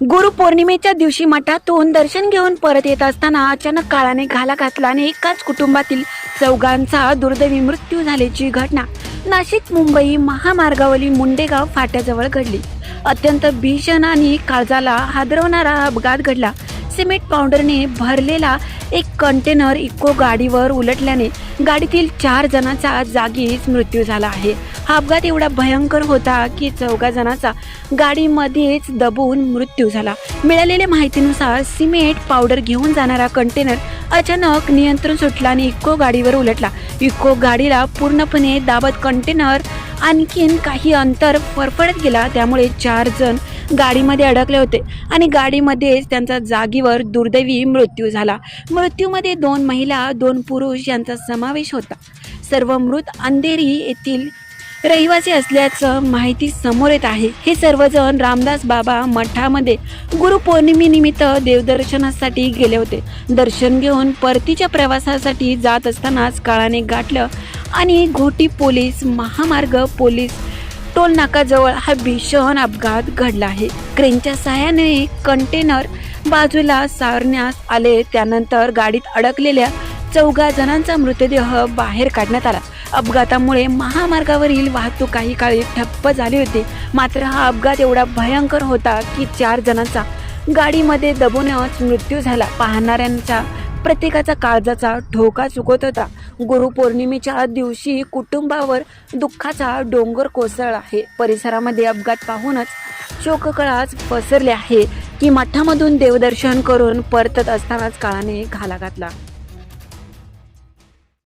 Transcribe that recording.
गुरुपौर्णिमेच्या दिवशी मठातून दर्शन घेऊन परत येत असताना अचानक काळाने घाला घातला आणि एकाच कुटुंबातील चौघांचा दुर्दैवी मृत्यू झाल्याची घटना. नाशिक मुंबई महामार्गावरील मुंडेगाव फाट्याजवळ घडली. अत्यंत भीषण आणि काळजाला हादरवणारा अपघात घडला. सिमेंट पावडरने भरलेला एक कंटेनर इको गाडीवर उलटल्याने गाडीतील चार जणांचा जागीच मृत्यू झाला आहे. हा अपघात एवढा भयंकर होता की चौघा जणांचा गाडीमध्येच दबून मृत्यू झाला. मिळालेल्या माहितीनुसार सिमेंट पावडर घेऊन जाणारा कंटेनर अचानक नियंत्रण सुटला आणि इको गाडीवर उलटला. इको गाडीला पूर्णपणे दाबत कंटेनर आणखीन काही अंतर फरफडत गेला त्यामुळे चार जण गाडीमध्ये अडकले होते आणि गाडीमध्येच त्यांचा जागीवर दुर्दैवी मृत्यू झाला. मृत्यूमध्ये दोन महिला दोन पुरुष यांचा समावेश होता. सर्व मृत अंधेरी येथील रहिवासी असल्याचं माहिती समोर येत आहे. हे सर्वजण रामदास बाबा मठामध्ये गुरुपौर्णिमेनिमित्त देवदर्शनासाठी गेले होते. दर्शन घेऊन परतीच्या प्रवासासाठी जात असतानाच काळाने गाठलं आणि घोटी पोलीस महामार्ग पोलीस टोल नाकाजवळ हा भीषण अपघात घडला आहे. क्रेनच्या सहाय्याने कंटेनर बाजूला सारण्यास आले. त्यानंतर गाडीत अडकलेल्या चौघा जणांचा मृतदेह बाहेर काढण्यात आला. अपघातामुळे महामार्गावरील वाहतूक काही काळी ठप्प झाली होती. मात्र हा अपघात एवढा भयंकर होता की चार जणांचा गाडीमध्ये दबूनच मृत्यू झाला. पाहणाऱ्यांचा प्रत्येकाचा काळजाचा ठोका चुकत होता. गुरुपौर्णिमेच्या दिवशी कुटुंबावर दुःखाचा डोंगर कोसळला आहे. परिसरामध्ये अपघात पाहूनच शोककळाच पसरले आहे की मठामधून देवदर्शन करून परतत असतानाच काळाने घाला घातला.